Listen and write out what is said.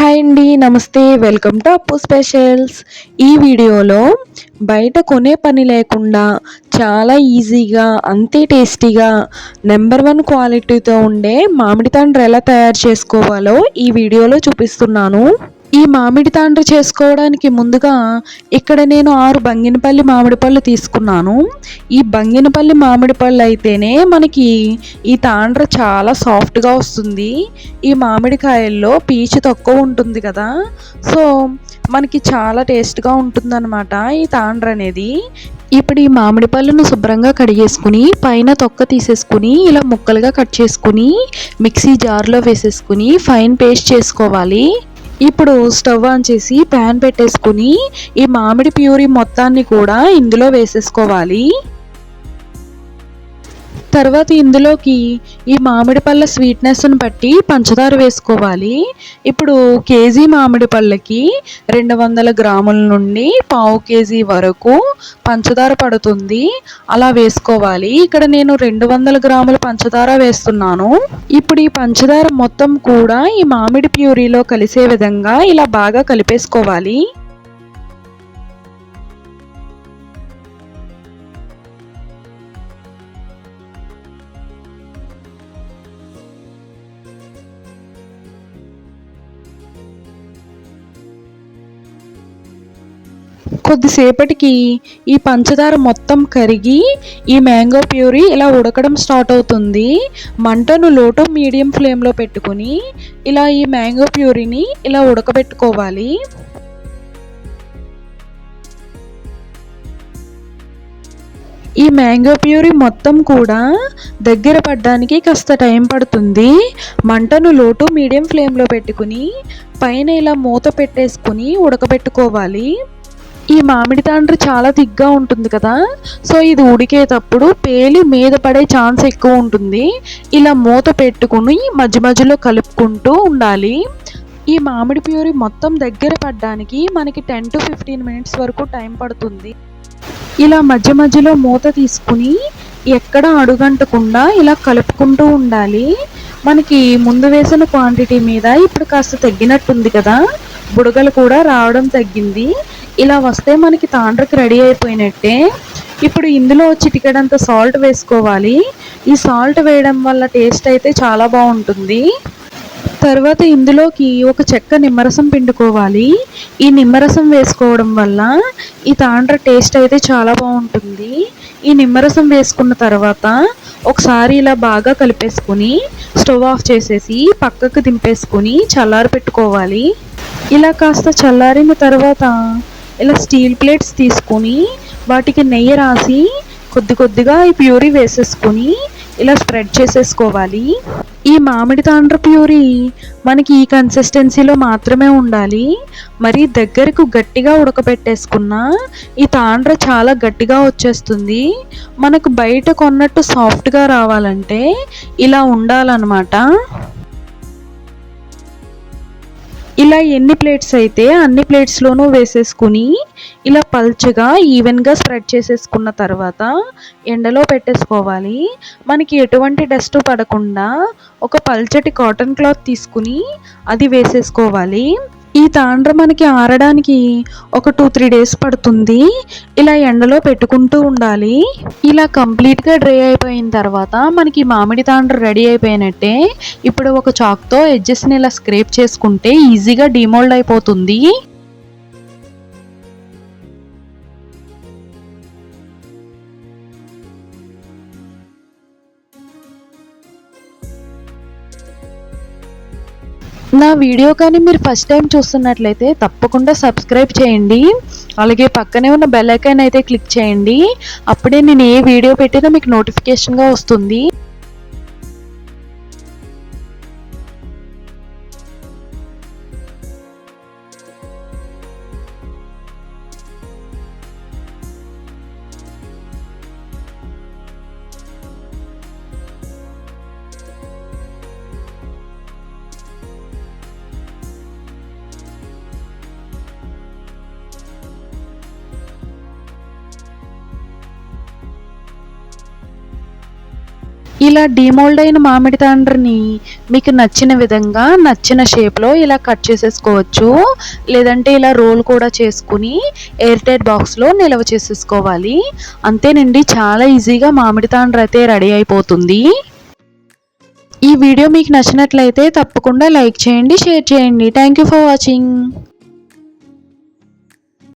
Hi అండి నమస్తే welcome to అప్పు స్పెషల్స్. ఈ వీడియోలో బయట కొనే పని లేకుండా చాలా ఈజీగా అంతే టేస్టీగా నెంబర్ వన్ క్వాలిటీతో ఉండే మామిడి తండ్రి ఎలా తయారు చేసుకోవాలో ఈ వీడియోలో చూపిస్తున్నాను. ఈ మామిడి తాండ్ర చేసుకోవడానికి ముందుగా ఇక్కడ నేను ఆరు బంగినపల్లి మామిడి పళ్ళు తీసుకున్నాను. ఈ బంగినపల్లి మామిడి పళ్ళు అయితేనే మనకి ఈ తాండ్ర చాలా సాఫ్ట్గా వస్తుంది. ఈ మామిడికాయల్లో పీచు తక్కువ ఉంటుంది కదా. సో మనకి చాలా టేస్ట్గా ఉంటుందన్నమాట ఈ తాండ్ర అనేది. ఇప్పుడు ఈ మామిడి పళ్ళను శుభ్రంగా కడిగేసుకుని పైన తొక్క తీసేసుకుని ఇలా ముక్కలుగా కట్ చేసుకుని మిక్సీ జార్లో వేసేసుకుని ఫైన్ పేస్ట్ చేసుకోవాలి. ఇప్పుడు స్టవ్ ఆన్ చేసి ప్యాన్ పెట్టేసుకుని ఈ మామిడి ప్యూరీ మొత్తాన్ని కూడా ఇందులో వేసేసుకోవాలి. తర్వాత ఇందులోకి ఈ మామిడి పళ్ళ స్వీట్నెస్ను బట్టి పంచదార వేసుకోవాలి. ఇప్పుడు కేజీ మామిడి పళ్ళకి రెండు వందల గ్రాముల నుండి పావు కేజీ వరకు పంచదార పడుతుంది. అలా వేసుకోవాలి. ఇక్కడ నేను రెండు వందల గ్రాముల పంచదార వేస్తున్నాను. ఇప్పుడు ఈ పంచదార మొత్తం కూడా ఈ మామిడి ప్యూరీలో కలిసే విధంగా ఇలా బాగా కలిపేసుకోవాలి. కొద్దిసేపటికి ఈ పంచదార మొత్తం కరిగి ఈ మ్యాంగో ప్యూరీ ఇలా ఉడకడం స్టార్ట్ అవుతుంది. మంటను లోటు మీడియం ఫ్లేమ్లో పెట్టుకుని ఇలా ఈ మ్యాంగో ప్యూరీని ఇలా ఉడకబెట్టుకోవాలి. ఈ మ్యాంగో ప్యూరీ మొత్తం కూడా దగ్గర పడడానికి కాస్త టైం పడుతుంది. మంటను లోటు మీడియం ఫ్లేమ్లో పెట్టుకుని పైన ఇలా మూత పెట్టేసుకుని ఉడకబెట్టుకోవాలి. ఈ మామిడి తాండ్ర చాలా దిగ్గా ఉంటుంది కదా. సో ఇది ఉడికేటప్పుడు పేలి మీద పడే ఛాన్స్ ఎక్కువ ఉంటుంది. ఇలా మూత పెట్టుకుని మధ్య మధ్యలో కలుపుకుంటూ ఉండాలి. ఈ మామిడి ప్యూరీ మొత్తం దగ్గర పడడానికి మనకి టెన్ టు ఫిఫ్టీన్ మినిట్స్ వరకు టైం పడుతుంది. ఇలా మధ్య మధ్యలో మూత తీసుకుని ఎక్కడ అడుగంటకుండా ఇలా కలుపుకుంటూ ఉండాలి. మనకి ముందు వేసిన క్వాంటిటీ మీద ఇప్పుడు కాస్త తగ్గినట్టుంది కదా. బుడగలు కూడా రావడం తగ్గింది. ఇలా వస్తే మనకి తాండ్రకి రెడీ అయిపోయినట్టే. ఇప్పుడు ఇందులో చిటికెడంత సాల్ట్ వేసుకోవాలి. ఈ సాల్ట్ వేయడం వల్ల టేస్ట్ అయితే చాలా బాగుంటుంది. తర్వాత ఇందులోకి ఒక చెక్క నిమ్మరసం పిండుకోవాలి. ఈ నిమ్మరసం వేసుకోవడం వల్ల ఈ తాండ్ర టేస్ట్ అయితే చాలా బాగుంటుంది. ఈ నిమ్మరసం వేసుకున్న తర్వాత ఒకసారి ఇలా బాగా కలిపేసుకుని స్టవ్ ఆఫ్ చేసేసి పక్కకు దింపేసుకుని చల్లారి పెట్టుకోవాలి. ఇలా కాస్త చల్లారిన తర్వాత ఇలా స్టీల్ ప్లేట్స్ తీసుకొని వాటికి నెయ్యి రాసి కొద్ది కొద్దిగా ఈ ప్యూరీ వేసేసుకొని ఇలా స్ప్రెడ్ చేసేసుకోవాలి. ఈ మామిడి తాండ్ర ప్యూరీ మనకి ఈ కన్సిస్టెన్సీలో మాత్రమే ఉండాలి. మరి దగ్గరకు గట్టిగా ఉడకబెట్టేసుకున్న ఈ తాండ్ర చాలా గట్టిగా వచ్చేస్తుంది. మనకు బయట కొన్నట్టు సాఫ్ట్గా రావాలంటే ఇలా ఉండాలన్నమాట. ఇలా ఎన్ని ప్లేట్స్ అయితే అన్ని ప్లేట్స్లోనూ వేసేసుకుని ఇలా పల్చగా ఈవెన్గా స్ప్రెడ్ చేసేసుకున్న తర్వాత ఎండలో పెట్టేసుకోవాలి. మనకి ఎటువంటి డస్ట్ పడకుండా ఒక పల్చటి కాటన్ క్లాత్ తీసుకుని అది వేసేసుకోవాలి. ఈ తాండ్ర మనకి ఆరడానికి ఒక టూ త్రీ డేస్ పడుతుంది. ఇలా ఎండలో పెట్టుకుంటూ ఉండాలి. ఇలా కంప్లీట్గా డ్రై అయిపోయిన తర్వాత మనకి మామిడి తాండ్ర రెడీ అయిపోయినట్టే ఇప్పుడు ఒక చాక్తో ఎడ్జెస్ని ఇలా స్క్రేప్ చేసుకుంటే ఈజీగా డిమోల్డ్ అయిపోతుంది. నా వీడియో కానీ మీరు ఫస్ట్ టైం చూస్తున్నట్లయితే తప్పకుండా సబ్స్క్రైబ్ చేయండి. అలాగే పక్కనే ఉన్న బెల్ ఐకాన్ అయితే క్లిక్ చేయండి. అప్పుడే నేను ఏ వీడియో పెట్టినా మీకు నోటిఫికేషన్గా వస్తుంది. ఇలా డీమోల్డ్ అయిన మామిడి తాండ్రని మీకు నచ్చిన విధంగా నచ్చిన షేప్లో ఇలా కట్ చేసేసుకోవచ్చు. లేదంటే ఇలా రోల్ కూడా చేసుకుని ఎయిర్ టైట్ బాక్స్లో నిల్వ చేసేసుకోవాలి. అంతేనండి చాలా ఈజీగా మామిడి తాండ్ర అయితే రెడీ అయిపోతుంది. ఈ వీడియో మీకు నచ్చినట్లయితే తప్పకుండా లైక్ చేయండి షేర్ చేయండి. Thank you for watching